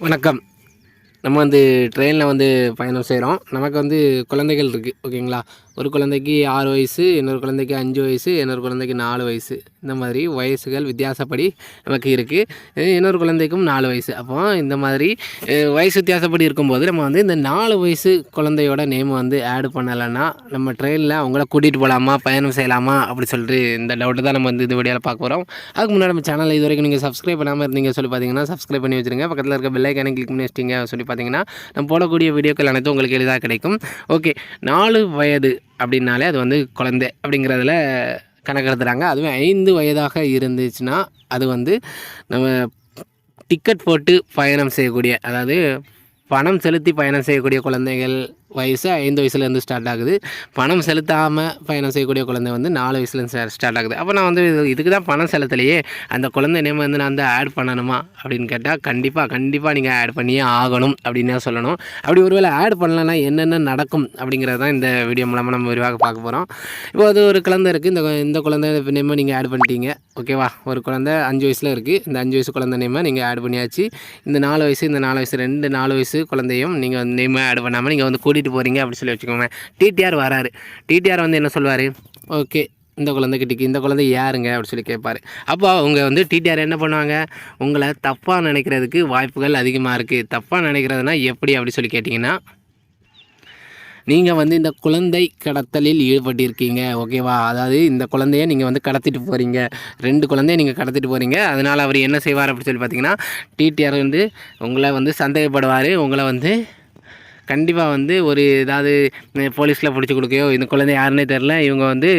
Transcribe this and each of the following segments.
வணக்கம். நம்ம வந்து ட்ரெயினில் வந்து பயணம் செய்கிறோம் நமக்கு வந்து குழந்தைகள் இருக்குது ஓகேங்களா? ஒரு குழந்தைக்கு ஆறு வயசு இன்னொரு குழந்தைக்கு அஞ்சு வயசு இன்னொரு குழந்தைக்கு நாலு வயசு. இந்த மாதிரி வயசுகள் வித்தியாசப்படி நமக்கு இருக்குது இன்னொரு குழந்தைக்கும் நாலு வயசு. அப்போ இந்த மாதிரி வயசு வித்தியாசப்படி இருக்கும்போது நம்ம வந்து இந்த நாலு வயசு குழந்தையோட நேம் வந்து ஆட் பண்ணலைன்னா நம்ம ட்ரெயினில் அவங்கள கூட்டிகிட்டு போகலாமா பயணம் செய்யலாமா அப்படி சொல்லிட்டு இந்த டவுட்டு தான் நம்ம வந்து இந்த வீடியோவில் பார்க்க போகிறோம் அதுக்கு முன்னாடி நம்ம சேனல் இது வரைக்கும் நீங்கள் சப்ஸ்கிரைப் பண்ணாமல் இருந்தீங்க சொல்லி பார்த்தீங்கன்னா சப்ஸ்கிரைப் பண்ணி வச்சுருங்க. பக்கத்தில் இருக்க பெல்லைக்கானே கிளிக் பண்ணி வச்சிட்டிங்க சொல்லி பார்த்தீங்கன்னா நம்ம போடக்கூடிய வீடியோக்கள் அனைத்தும் உங்களுக்கு எளிதாக கிடைக்கும். ஓகே நாலு வயது அப்படின்னாலே அது வந்து குழந்தை அப்படிங்கிறதுல கணக்கெடுத்துறாங்க அதுவும் ஐந்து வயதாக இருந்துச்சுன்னா அது வந்து நம்ம டிக்கெட் போட்டு பயணம் செய்யக்கூடிய அதாவது பணம் செலுத்தி பயணம் செய்யக்கூடிய குழந்தைகள் வயசு ஐந்து வயசுலேருந்து ஸ்டார்ட் ஆகுது. பணம் செலுத்தாமல் பயணம் செய்யக்கூடிய குழந்தை வந்து நாலு வயசுலேருந்து ஸ்டார்ட் ஆகுது. அப்போ நான் வந்து இதுக்கு தான் பணம் செலுத்தலையே. அந்த குழந்தை நேம் வந்து நான் வந்து ஆட் பண்ணணுமா அப்படின்னு கேட்டால் கண்டிப்பாக கண்டிப்பாக நீங்கள் ஆட் பண்ணியே ஆகணும் அப்படின்னு தான் சொல்லணும். அப்படி ஒருவேளை ஆட் பண்ணலன்னா என்னென்ன நடக்கும் அப்படிங்கிறது தான் இந்த வீடியோ மூலமாக நம்ம விரிவாக பார்க்க போகிறோம் இப்போ அது ஒரு குழந்தை இருக்குது இந்த இந்த குழந்தை நேம் நீங்கள் ஆட் பண்ணிட்டீங்க. ஓகேவா ஒரு குழந்தை அஞ்சு வயசில் இருக்குது இந்த அஞ்சு வயசு குழந்தை நேமை நீங்கள் ஆட் பண்ணியாச்சு. இந்த நாலு வயசு இந்த நாலு வயசு ரெண்டு நாலு வயசு குழந்தையும் நீங்கள் வந்து நேமை ஆட் பண்ணாமல் நீங்கள் வந்து கூடி கூட்டிகிட்டு போகிறீங்க அப்படின்னு சொல்லி வச்சுக்கோங்க. டிடிஆர் வராரு. டிடிஆர் வந்து என்ன சொல்வார் ஓகே இந்த குழந்தைக்கு இந்த குழந்தை யாருங்க? அப்படின்னு சொல்லி கேட்பார் அப்போ அவங்க வந்து டிடிஆர் என்ன பண்ணுவாங்க? உங்களை தப்பாக நினைக்கிறதுக்கு வாய்ப்புகள் அதிகமாக இருக்குது தப்பாக நினைக்கிறதுனா எப்படி? அப்படி சொல்லி கேட்டிங்கன்னா நீங்கள் வந்து இந்த குழந்தை கடத்தலில் ஈடுபட்டிருக்கீங்க. ஓகேவா? அதாவது இந்த குழந்தைய நீங்கள் வந்து கடத்திட்டு போகிறீங்க ரெண்டு குழந்தைய நீங்கள் கடத்திட்டு போகிறீங்க அதனால் அவர் என்ன செய்வார்? அப்படின்னு சொல்லி பார்த்தீங்கன்னா டிடிஆர் வந்து உங்களை வந்து சந்தேகப்படுவார். உங்களை வந்து கண்டிப்பாக வந்து ஒரு ஏதாவது போலீஸில் பிடிச்சி கொடுக்கையோ இந்த குழந்தை யாருன்னே தெரில இவங்க வந்து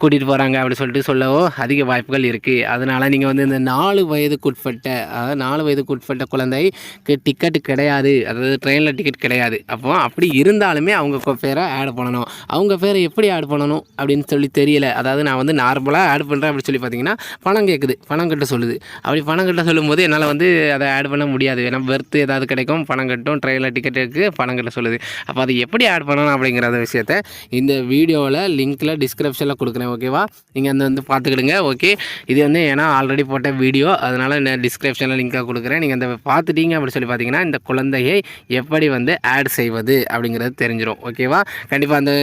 கூட்டிகிட்டு போகிறாங்க அப்படின்னு சொல்லிட்டு சொல்லவோ அதிக வாய்ப்புகள் இருக்குது அதனால் நீங்கள் வந்து இந்த நாலு வயதுக்குட்பட்ட அதாவது நாலு வயதுக்குட்பட்ட குழந்தைக்கு டிக்கெட் கிடையாது. அதாவது ட்ரெயினில் டிக்கெட் கிடையாது. அப்போ அப்படி இருந்தாலுமே அவங்க பேரை ஆட் பண்ணணும். அவங்க பேரை எப்படி ஆட் பண்ணணும் அப்படின்னு சொல்லி தெரியல. அதாவது நான் வந்து நார்மலாக ஆட் பண்ணுறேன் அப்படி சொல்லி பார்த்தீங்கன்னா பணம் கேட்குது பணம் கட்ட சொல்லுது. அப்படி பணம் கட்ட சொல்லும்போது என்னால் வந்து அதை ஆட் பண்ண முடியாது. ஏன்னா பெர்த்து ஏதாவது கிடைக்கும் பணம் கட்டும் ட்ரெயினில் டிக்கெட் இருக்குது பணம் கட்ட சொல்லுது. அப்போ அது எப்படி ஆட் பண்ணணும் அப்படிங்கிற விஷயத்த இந்த வீடியோவில் லிங்க்கில் டிஸ்கிரிப்ஷனில் கொடுக்குறேன் ஓகேவா நீங்கள் அந்த வந்து பார்த்துக்கிடுங்க ஓகே இது வந்து ஏன்னா ஆல்ரெடி போட்ட வீடியோ அதனால் நான் டிஸ்கிரிப்ஷனில் லிங்காக கொடுக்குறேன். நீங்கள் அந்த பார்த்துட்டீங்க அப்படின்னு சொல்லி பார்த்தீங்கன்னா இந்த குழந்தையை எப்படி வந்து ஆட் செய்வது அப்படிங்கிறது தெரிஞ்சிடும் ஓகேவா கண்டிப்பாக அந்த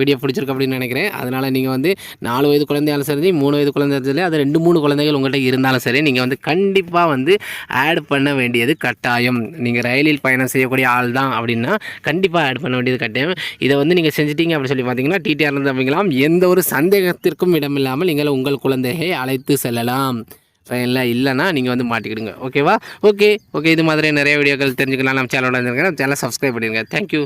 வீடியோ பிடிச்சிருக்கு அப்படின்னு நினைக்கிறேன். அதனால் நீங்கள் வந்து நாலு வயது குழந்தையாலும் சரி மூணு வயது குழந்தையாலும் சரி அது ரெண்டு மூணு குழந்தைகள் உங்கள்கிட்ட இருந்தாலும் சரி நீங்கள் வந்து கண்டிப்பாக வந்து ஆட் பண்ண வேண்டியது கட்டாயம். நீங்கள் ரயிலில் பயணம் செய்யக்கூடிய ஆள் தான் அப்படின்னா கண்டிப்பாக ஆட் பண்ண வேண்டியது கட்டாயம். இதை வந்து நீங்கள் செஞ்சிட்டீங்க அப்படின்னு சொல்லி பார்த்தீங்கன்னா டிடிஆர் இருந்து எந்த ஒரு சந்தேகத்திற்கும் இடமில்லாமல் நீங்கள் உங்கள் குழந்தையை அழைத்து செல்லலாம். ட்ரெயினில் இல்லைன்னா நீங்கள் வந்து மாட்டிக்கிடுங்க. ஓகேவா ஓகே ஓகே இது மாதிரி நிறைய வீடியோக்கள் தெரிஞ்சுக்கலாம் நம்ம சேனலோட நம்ம சேனல் சப்ஸ்கிரைப் பண்ணிடுங்க. தேங்க்யூ